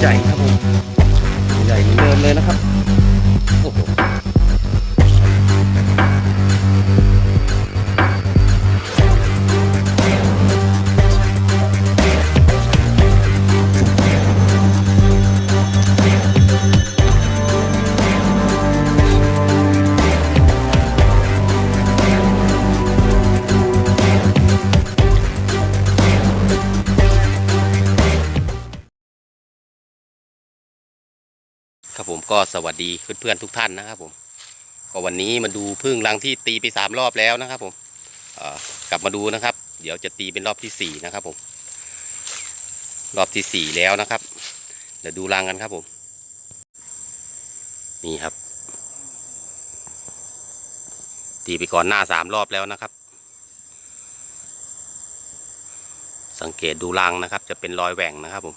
ใหญ่ครับผมใหญ่เหมือนเดิมเลยนะครับ ก็สวัสดีเพื่อนๆทุกท่านนะครับผมก็วันนี้มาดูพึ่งรังที่ตีไปสามรอบแล้วนะครับผมกลับมาดูนะครับ เดี๋ยวจะตีเป็นรอบที่สี่นะครับผมรอบที่สี่แล้วนะครับ เดี๋ยวดูรังกันครับผมนี่ครับ ตีไปก่อนหน้าสามรอบแล้วนะครับ สังเกตดูรังนะครับ จะเป็นรอยแหว่งนะครับผม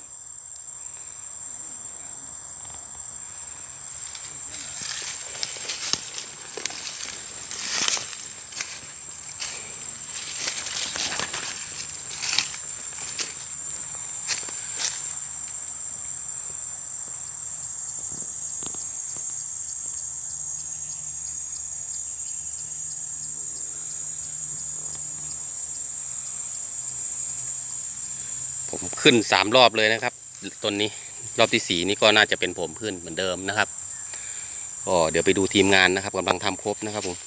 ขึ้นสามรอบเลยนะครับต้นนี้รอบที่สี่นี่ก็น่าจะเป็นผมขึ้นเหมือนเดิมนะครับก็เดี๋ยวไปดูทีมงานนะครับกำลังทำครบนะครับผม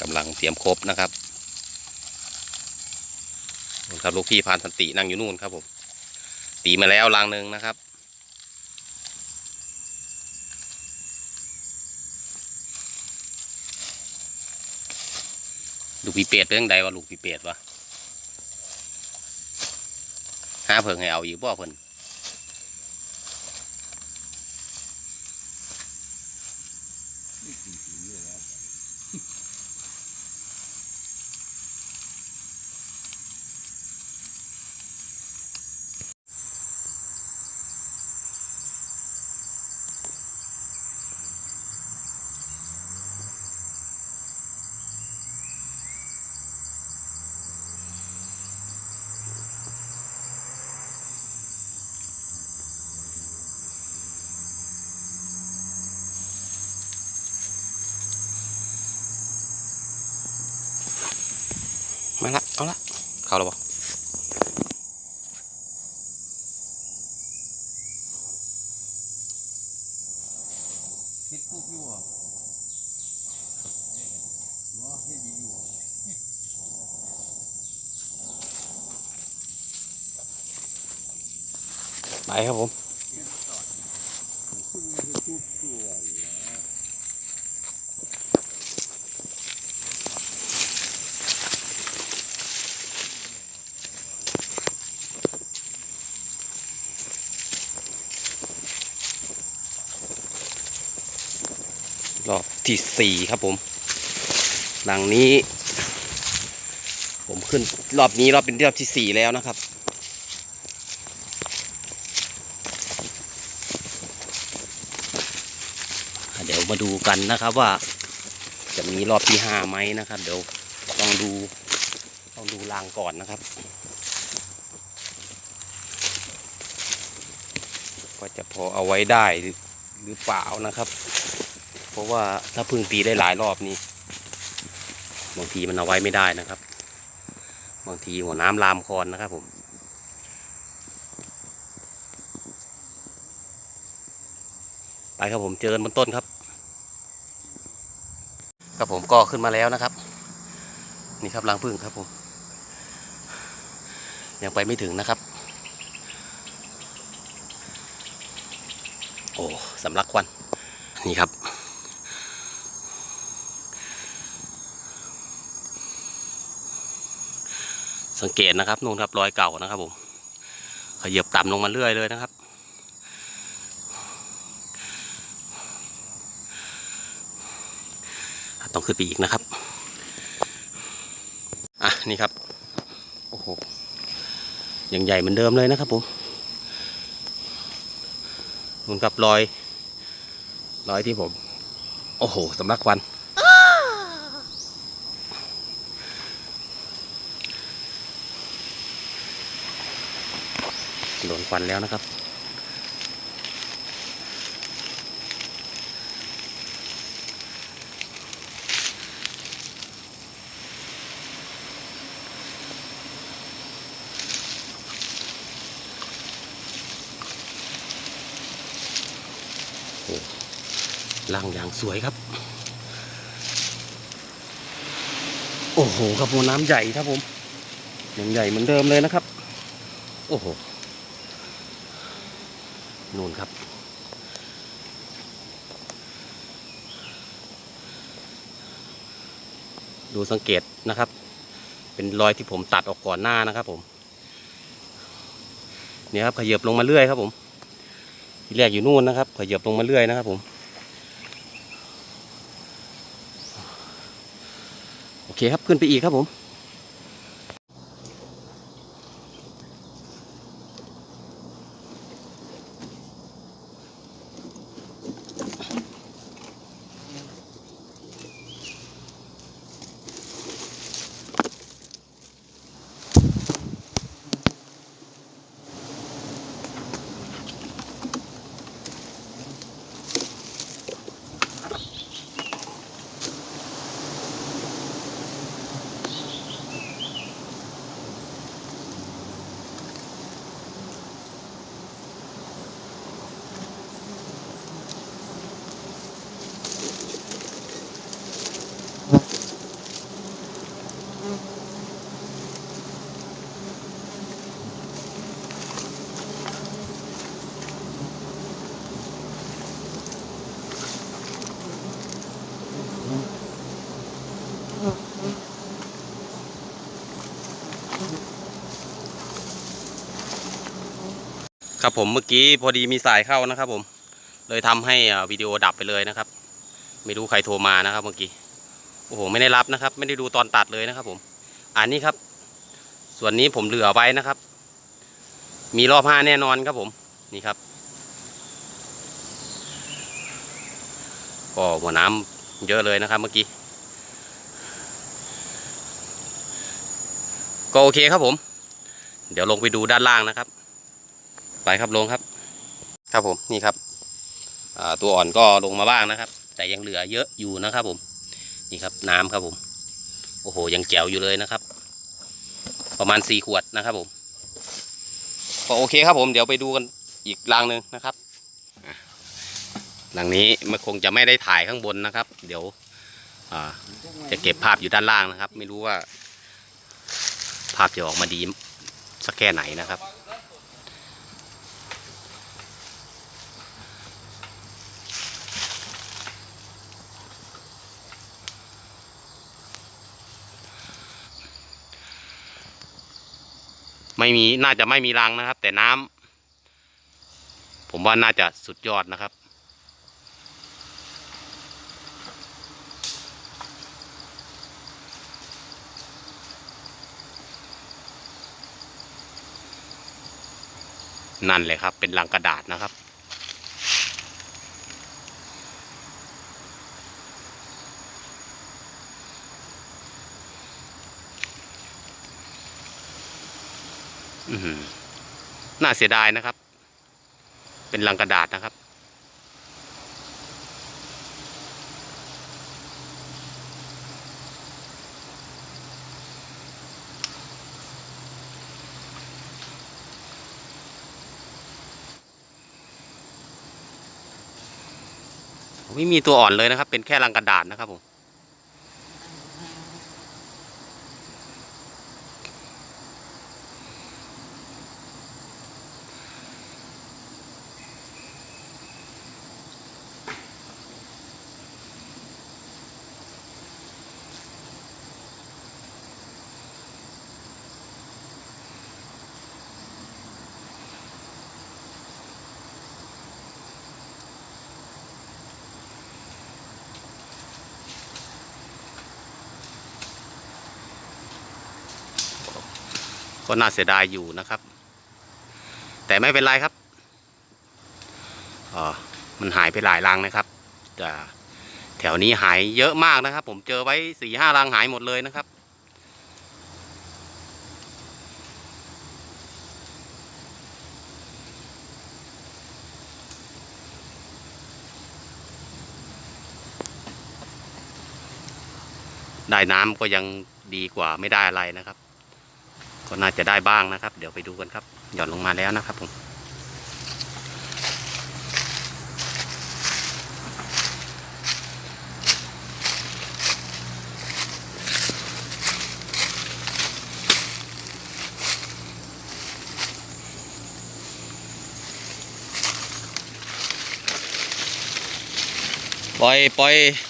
กำลังเตรียมครบนะครับนะครับลูกพี่พานสันตินั่งอยู่นู่นครับผมตีมาแล้วรังหนึ่งนะครับ ลูกปีเป็ดเป็นยังไงวะลูกปีเป็ดวะหาเพิ่งให้เอาอยู่บ่เพิ่น เอาละเข้าแล้วบ่เฮ็ดพวกอยู่อะเนาะเฮ็ดดีอยู่ไปครับผม ซึ่งมันคือทุกตัวอยู่นะ รอบ ที่สี่ครับผม หลังนี้ ผมขึ้นรอบนี้รอบเป็นรอบที่สี่แล้วนะครับ เดี๋ยวมาดูกันนะครับว่า จะมีรอบที่ห้าไหมนะครับ เดี๋ยวต้องดูต้องดูรางก่อนนะครับ ก็จะพอเอาไว้ได้หรือหรือเปล่านะครับ เพราะว่าถ้าพึ่งตีได้หลายรอบนี่บางทีมันเอาไว้ไม่ได้นะครับ บางทีหัวน้ำลามคอนนะครับผมไปครับผมเจอกันบนต้นครับ ครับผมก็ขึ้นมาแล้วนะครับ นี่ครับรังพึ่งครับผม ยังไปไม่ถึงนะครับ โอ้สำลักควันนี่ครับ สังเกตนะครับนู่นครับรอยเก่านะครับผมขยับต่ำลงมาเรื่อยเลยนะครับ ต้องขึ้นไปอีกนะครับ อะนี่ครับโอ้โหยังใหญ่เหมือนเดิมเลยนะครับผมนู่นครับรอยรอยที่ผม โอ้โหสำลักควัน โดนควันแล้วนะครับโอ้ล่างอย่างสวยครับ โอ้โหครับผมน้ำใหญ่ครับผมยังใหญ่เหมือนเดิมเลยนะครับ โอ้โห นู่นครับ ดูสังเกตนะครับ เป็นรอยที่ผมตัดออกก่อนหน้านะครับผม เนี่ยครับขยับลงมาเรื่อยครับผมที่แรกอยู่นู่นนะครับขยับลงมาเรื่อยนะครับผม โอเคครับขึ้นไปอีกครับผม ครับผมเมื่อกี้พอดีมีสายเข้านะครับ ผม เลยทำให้วิดีโอดับไปเลยนะครับ ไม่รู้ใครโทรมานะครับ เมื่อกี้โอ้โหไม่ได้รับนะครับ ไม่ได้ดูตอนตัดเลยนะครับ ผม อันนี้ครับ ส่วนนี้ผมเหลือไว้นะครับ มีรอบห้าแน่นอนครับผมนี่ครับก็หัวน้ำเยอะเลยนะครับเมื่อกี้ก็โอเคครับผม เดี๋ยวลงไปดูด้านล่างนะครับ ไปครับลงครับ ครับผมนี่ครับตัวอ่อนก็ลงมาบ้างนะครับ แต่ยังเหลือเยอะอยู่นะครับผม นี่ครับน้ำครับผม โอ้โหยังแจ๋วอยู่เลยนะครับ ประมาณสี่ขวดนะครับผมก็โอเคครับผมเดี๋ยวไปดูกันอีกรังหนึ่งนะครับรังนี้มันคงจะไม่ได้ถ่ายข้างบนนะครับ เดี๋ยวจะเก็บภาพอยู่ด้านล่างนะครับ ไม่รู้ว่า ภาพจะออกมาดีสักแค่ไหนนะครับ ไม่มีน่าจะไม่มีรังนะครับ แต่น้ำผมว่าน่าจะสุดยอดนะครับ นั่นเลยครับ เป็นรังกระดาษนะครับ อือหือ น่าเสียดายนะครับ เป็นลังกระดาษนะครับ ไม่มีตัวอ่อนเลยนะครับ เป็นแค่ลังกระดาษนะครับผม ก็น่าเสียดายอยู่นะครับ แต่ไม่เป็นไรครับอ๋อมันหายไปหลายรังนะครับแต่แถวนี้หายเยอะมากนะครับ ผมเจอไว้สี่ห้ารังหายหมดเลยนะครับได้น้ำก็ยังดีกว่าไม่ได้อะไรนะครับ ก็น่าจะได้บ้างนะครับ เดี๋ยวไปดูกันครับ หย่อนลงมาแล้วนะครับผมปล่อยปล่อย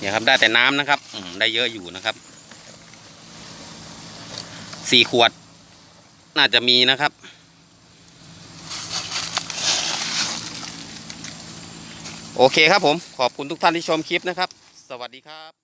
เนี่ยครับได้แต่น้ำนะครับ อืได้เยอะอยู่นะครับ สี่ขวด น่าจะมีนะครับโอเคครับผม ขอบคุณทุกท่านที่ชมคลิปนะครับ สวัสดีครับ